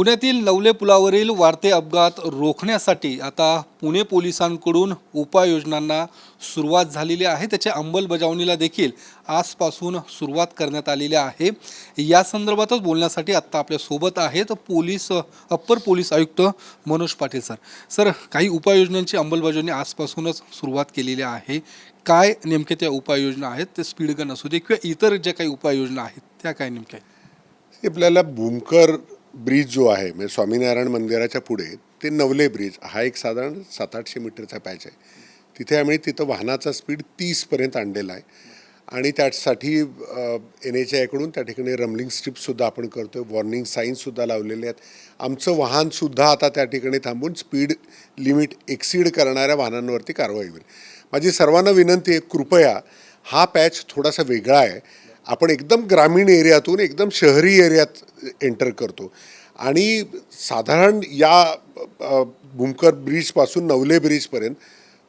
पुण्यातील लवले पुलावरील वाढते अपघात रोखण्यासाठी आता पुणे पोलिसांकडून उपाययोजनांना सुरुवात झालेली आहे. त्याच्या अंमलबजावणीला देखील आजपासून सुरुवात करण्यात आलेली आहे. या संदर्भातच बोलण्यासाठी आत्ता आपल्यासोबत आहेत पोलीस अप्पर पोलीस आयुक्त मनोज पाटील सर. सर काही उपाययोजनांची अंमलबजावणी आजपासूनच सुरुवात केलेली आहे. काय नेमके त्या उपाययोजना आहेत? ते स्पीड गन असू दे किंवा इतर ज्या काही उपाययोजना आहेत त्या काय नेमक्या आहेत? आपल्याला भूमकर ब्रिज जो आहे म्हणजे स्वामीनारायण मंदिराच्या पुढे ते नवले ब्रिज हा एक साधारण सात आठशे मीटरचा पॅच आहे. तिथे आम्ही तिथं वाहनाचा स्पीड तीसपर्यंत आणलेला आहे. आणि त्यासाठी एन एच आयकडून त्या ठिकाणी रमलिंग स्ट्रीपसुद्धा आपण करतो आहे वॉर्निंग साईन्ससुद्धा लावलेले आहेत. आमचं वाहनसुद्धा आता त्या ठिकाणी थांबून स्पीड लिमिट एक्सीड करणाऱ्या वाहनांवरती कारवाई होईल. माझी सर्वांना विनंती आहे कृपया हा पॅच थोडासा वेगळा आहे. आपण एकदम ग्रामीण एरियातून एकदम शहरी एरियात एंटर करतो. आणि साधारण या भूमकर ब्रिजपासून नवले ब्रिजपर्यंत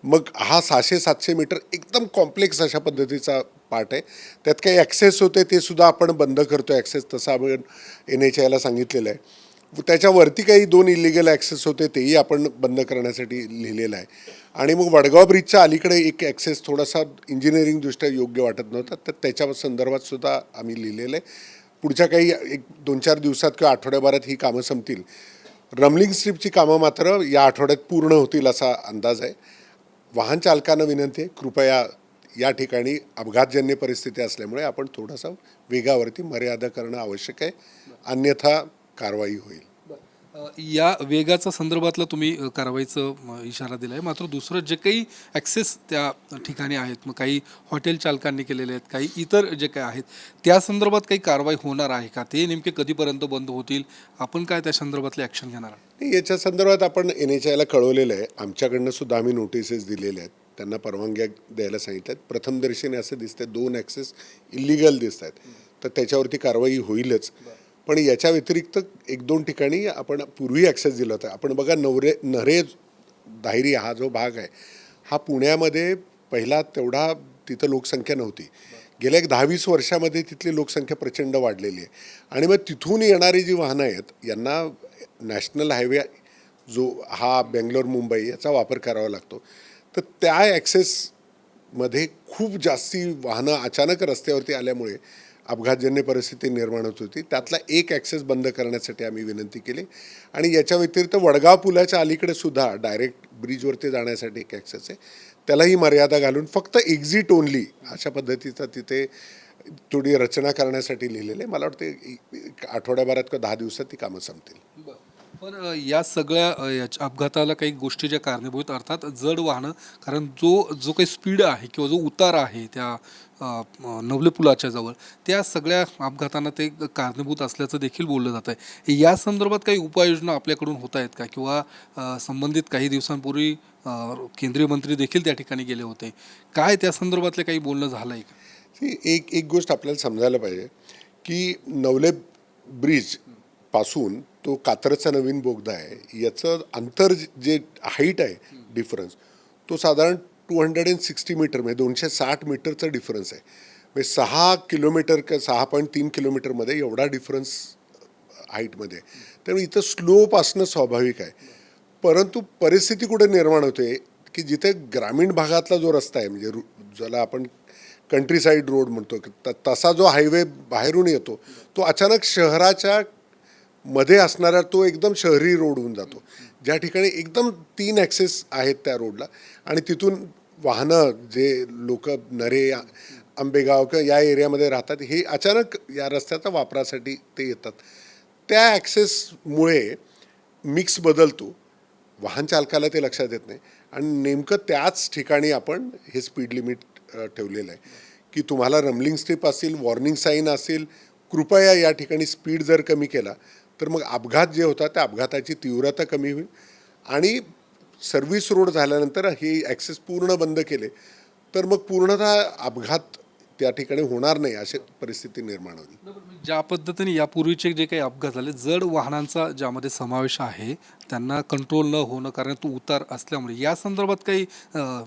मग हा सहाशे सातशे मीटर एकदम कॉम्प्लेक्स अशा पद्धतीचा पार्ट आहे. त्यात काही ॲक्सेस होते ते सुद्धा आपण बंद करतो ॲक्सेस तसं आपण एन एच आयला सांगितलेलं आहे. त्याच्यावरती काही दोन इलिगल ॲक्सेस होते तेही आपण बंद करण्यासाठी लिहिलेलं आहे. आणि मग वडगाव ब्रिजच्या अलीकडे एक ॲक्सेस थोडासा इंजिनिअरिंगदृष्ट्या योग्य वाटत नव्हता. तर त्याच्या संदर्भात सुद्धा आम्ही लिहिलेलं आहे. पुढच्या काही एक दोन चार दिवसात किंवा आठवड्याभरात ही कामं संपतील. रमलिंग स्ट्रीपची कामं मात्र या आठवड्यात पूर्ण होतील असा अंदाज आहे. वाहन चालकांना विनंती आहे कृपया या ठिकाणी अपघातजन्य परिस्थिती असल्यामुळे आपण थोडासा वेगावरती मर्यादा करणं आवश्यक आहे. अन्यथा कारवाई होईल. या वेगाचा संदर्भातला तुम्ही कारवाईचं इशारा दिला आहे मात्र दुसरं जे काही ॲक्सेस त्या ठिकाणी आहेत मग काही हॉटेल चालकांनी केलेले आहेत काही इतर जे काही आहेत त्या संदर्भात काही कारवाई होणार आहे का? ते नेमके कधीपर्यंत बंद होतील? आपण काय त्या संदर्भातली ॲक्शन घेणार आहात? याच्या संदर्भात आपण एन एच आयला कळवलेलं आहे. आमच्याकडनं सुद्धा आम्ही नोटिसेस दिलेल्या आहेत. त्यांना परवानग्या द्यायला सांगितल्या आहेत प्रथमदर्शनी असं दिसतंय दोन ॲक्सेस इलिगल दिसत आहेत तर त्याच्यावरती कारवाई होईलच. पण याच्या व्यतिरिक्त एक दोन ठिकाणी आपण पूर्वी ॲक्सेस दिला होता. आपण बघा नवरे नरे दाहिरी हा जो भाग आहे हा पुण्यामध्ये पहिला तेवढा तिथं लोकसंख्या नव्हती. गेल्या एक दहावीस वर्षामध्ये तिथली लोकसंख्या प्रचंड वाढलेली आहे. आणि मग तिथून येणारी जी वाहनं आहेत यांना नॅशनल हायवे जो हा बेंगलोर मुंबई याचा वापर करावा लागतो. तर त्या ॲक्सेसमध्ये खूप जास्ती वाहनं अचानक रस्त्यावरती आल्यामुळे अपघातजन्य परिस्थिती निर्माण होत होती. त्यातला एक ॲक्सेस बंद करण्यासाठी आम्ही विनंती केली. आणि याच्या व्यतिरिक्त वडगाव पुलाच्या अलीकडे सुद्धा डायरेक्ट ब्रिजवरती जाण्यासाठी एक ॲक्सेस आहे. त्यालाही मर्यादा घालून फक्त एक्झिट ओनली अशा पद्धतीचा तिथे थोडी रचना करण्यासाठी लिहिलेलं आहे. मला वाटतं एक आठवड्याभरात किंवा दहा दिवसात ती कामं संपतील. पण अ, या सगळ्या अ, याच्या अपघाताला काही गोष्टी ज्या कारणीभूत अर्थात जड वाहनं कारण जो जो काही स्पीड आहे किंवा जो उतार आहे त्या अ, म, नवले पुलाच्या जवळ त्या सगळ्या अपघातांना ते कारणीभूत असल्याचं देखील बोललं जात आहे या संदर्भात काही उपाययोजना आपल्याकडून होत आहेत का? किंवा अ, संबंधित काही दिवसांपूर्वी अ, केंद्रीय मंत्री देखील त्या ठिकाणी गेले होते. काय त्या संदर्भातले काही बोलणं झालं आहे का एक एक गोष्ट आपल्याला समजायला पाहिजे की नवले ब्रिजपासून तो कात्रजचा नवीन बोगदा आहे याचं अंतर जे हाईट आहे डिफरन्स तो साधारण two hundred and sixty metre म्हणजे दोनशे साठ मीटरचा डिफरन्स आहे. म्हणजे सहा किलोमीटर का सहा पॉईंट तीन किलोमीटरमध्ये एवढा डिफरन्स हाईटमध्ये त्यामुळे इथं स्लोप असणं स्वाभाविक आहे. परंतु परिस्थिती कुठे निर्माण होते की जिथे ग्रामीण भागातला जो रस्ता आहे म्हणजे रु- ज्याला आपण कंट्री साईड रोड म्हणतो त- तसा जो हायवे बाहेरून येतो तो अचानक शहराच्या मध्ये असणारा तो एकदम शहरी रोड होऊन जातो. ज्या ठिकाणी एकदम तीन ॲक्सेस आहेत त्या रोडला आणि तिथून वाहनं जे लोक नरे आ- आंबेगाव किंवा या एरियामध्ये राहतात हे अचानक या रस्त्याच्या वापरासाठी ते येतात. त्या ॲक्सेसमुळे मिक्स बदलतो. वाहन चालकाला ते लक्षात येत नाही. आणि नेमकं त्याच ठिकाणी आपण हे स्पीड लिमिट ठेवलेलं आहे. की तुम्हाला रमलिंग स्ट्रीप असेल वॉर्निंग साईन असेल कृपया या ठिकाणी स्पीड जर कमी केला तर मग अपघात जे होतात त्या अपघाताची तीव्रता कमी होईल. आणि सर्व्हिस रोड झाल्यानंतर हे ॲक्सेस पूर्ण बंद केले तर मग पूर्णतः अपघात त्या ठिकाणी होणार नाही अशी परिस्थिती निर्माण होईल. ज्या पद्धतीने यापूर्वीचे जे काही अपघात झाले जड वाहनांचा ज्यामध्ये समावेश आहे त्यांना कंट्रोल न होणं कारण तो उतार असल्यामुळे या संदर्भात काही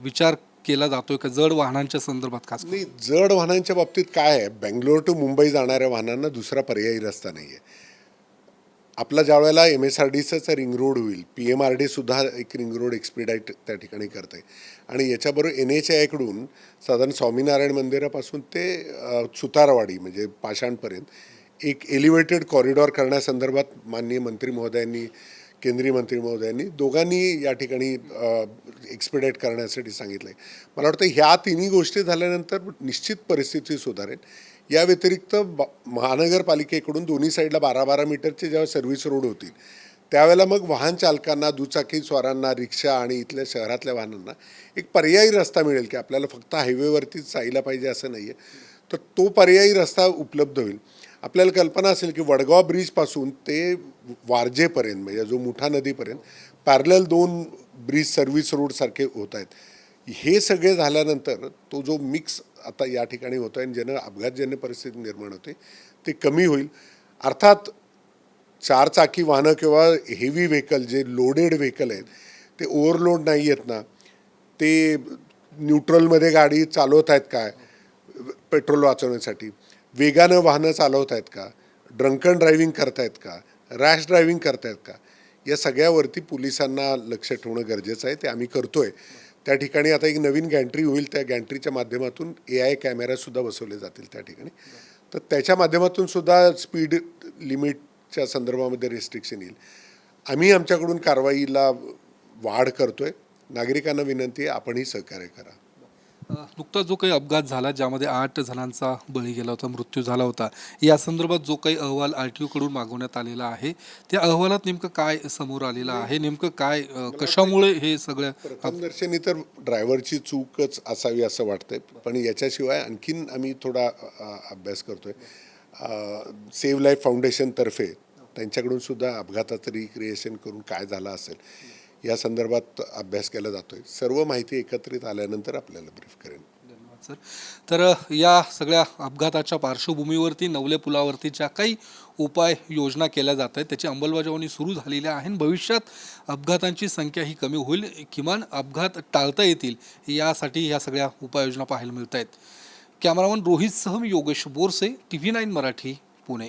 विचार केला जातोय का? जड वाहनांच्या संदर्भात खास? नाही जड वाहनांच्या बाबतीत काय आहे? बेंगलोर टू मुंबई जाणाऱ्या वाहनांना दुसरा पर्यायी रस्ता नाही आहे आपला ज्या वेळेला एम एस आर डीचं रिंग रोड होईल पी एम आर डीसुद्धा एक रिंग रोड एक्सपिडाईट त्या ठिकाणी करत आहे आणि याच्याबरोबर एन एच आयकडून साधारण स्वामीनारायण मंदिरापासून ते सुतारवाडी म्हणजे पाषाणपर्यंत एक एलिव्हेटेड कॉरिडॉर करण्यासंदर्भात माननीय मंत्री महोदयांनी केंद्रीय मंत्री महोदयांनी दोघांनी या ठिकाणी एक्सपिडाईट करण्यासाठी सांगितलं आहे मला वाटतं ह्या तिन्ही गोष्टी झाल्यानंतर निश्चित परिस्थिती सुधारेल. या व्यतिरिक्त ब- महानगरपालिकेकडून दोन्ही साईडला बारा बारा मीटरचे जेव्हा सर्व्हिस रोड होतील त्यावेळेला मग वाहन चालकांना दुचाकी स्वारांना रिक्षा आणि इथल्या शहरातल्या वाहनांना एक पर्यायी रस्ता मिळेल की आपल्याला फक्त हायवेवरतीच जायला पाहिजे असं नाही आहे तर तो पर्यायी रस्ता उपलब्ध होईल. आपल्याला कल्पना असेल की वडगाव ब्रिजपासून ते वारजेपर्यंत म्हणजे जो मुठा नदीपर्यंत पॅरल दोन ब्रिज सर्व्हिस रोडसारखे होत आहेत. हे सगळे झाल्यानंतर तो जो मिक्स आता या ठिकाणी होतो आहे आणि ज्यानं अपघातजन्य परिस्थिती निर्माण होते ते कमी होईल. अर्थात चारचाकी वाहनं किंवा हेवी व्हेकल जे लोडेड व्हेकल आहेत ते ओव्हरलोड नाही आहेत ना. ते न्यूट्रलमध्ये गाडी चालवत आहेत काय पेट्रोल वाचवण्यासाठी. वेगानं वाहनं चालवत आहेत का? ड्रंकन ड्रायव्हिंग करतायत का? रॅश ड्रायव्हिंग करतायत का? या सगळ्यावरती पोलिसांना लक्ष ठेवणं गरजेचं आहे ते आम्ही करतो आहे त्या ठिकाणी आता एक नवीन गॅन्ट्री होईल त्या गॅन्ट्रीच्या माध्यमातून ए आय कॅमेरासुद्धा बसवले जातील त्या ठिकाणी. तर त्याच्या माध्यमातून सुद्धा स्पीड लिमिटच्या संदर्भामध्ये रिस्ट्रिक्शन येईल. आम्ही आमच्याकडून कारवाईला वाढ करतोय. नागरिकांना विनंती आहे आपणही सहकार्य करा. नुकताच जो काही अपघात झाला ज्यामध्ये आठ जणांचा बळी गेला होता मृत्यू झाला होता या संदर्भात जो काही अहवाल आर टी कडून मागवण्यात आलेला आहे त्या अहवालात नेमकं काय समोर आलेलं आहे? नेमकं काय कशामुळे हे सगळं प्रथमदर्शनी तर ड्रायव्हरची चूकच असावी असं वाटतंय पण याच्याशिवाय आणखीन आम्ही थोडा अभ्यास करतोय. सेव्ह लाईफ फाउंडेशनतर्फे त्यांच्याकडून सुद्धा अपघाताचं रिक्रिएशन करून काय झालं असेल या संदर्भात अभ्यास केला जातोय. सर्व माहिती एकत्रित आल्यानंतर आपल्याला ब्रीफ करेन. धन्यवाद सर तर या सगळ्या अपघाताच्या पार्श्वभूमीवरती नवले पुलावरती ज्या काही उपाय योजना केल्या जात आहेत त्याची अंमलबजावणी सुरू झालेली आहे आणि भविष्यात अपघातांची संख्या ही कमी होईल. किमान अपघात टाळता येतील यासाठी या सगळ्या उपाययोजना पाहायला मिळत आहेत कॅमेरामन रोहितसह सहम Yogesh Borse T V nine Marathi Pune.